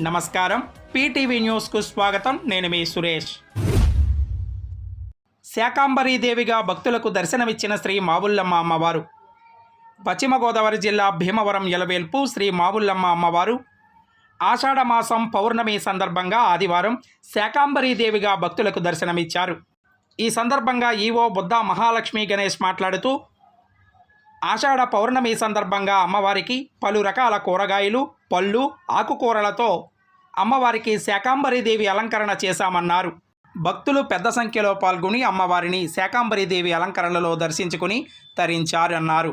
నమస్కారం. పీటీవీ న్యూస్కు స్వాగతం. నేను మీ సురేష్. శాకాంబరీదేవిగా భక్తులకు దర్శనమిచ్చిన శ్రీ మావుల్లమ్మ అమ్మవారు. పశ్చిమ గోదావరి జిల్లా భీమవరం ఎలవేల్పు శ్రీ మావుల్లమ్మ అమ్మవారు. ఆషాఢమాసం పౌర్ణమి సందర్భంగా ఆదివారం శాకాంబరీదేవిగా భక్తులకు దర్శనమిచ్చారు. ఈ సందర్భంగా ఈవో బుద్ధ మహాలక్ష్మి గణేష్ మాట్లాడుతూ ఆషాఢ పౌర్ణమి సందర్భంగా అమ్మవారికి పలు రకాల కూరగాయలు పళ్ళు ఆకుకూరలతో అమ్మవారికి శాకాంబరీదేవి అలంకరణ చేశామన్నారు. భక్తులు పెద్ద సంఖ్యలో పాల్గొని అమ్మవారిని శాకాంబరీదేవి అలంకరణలో దర్శించుకుని తరించారన్నారు.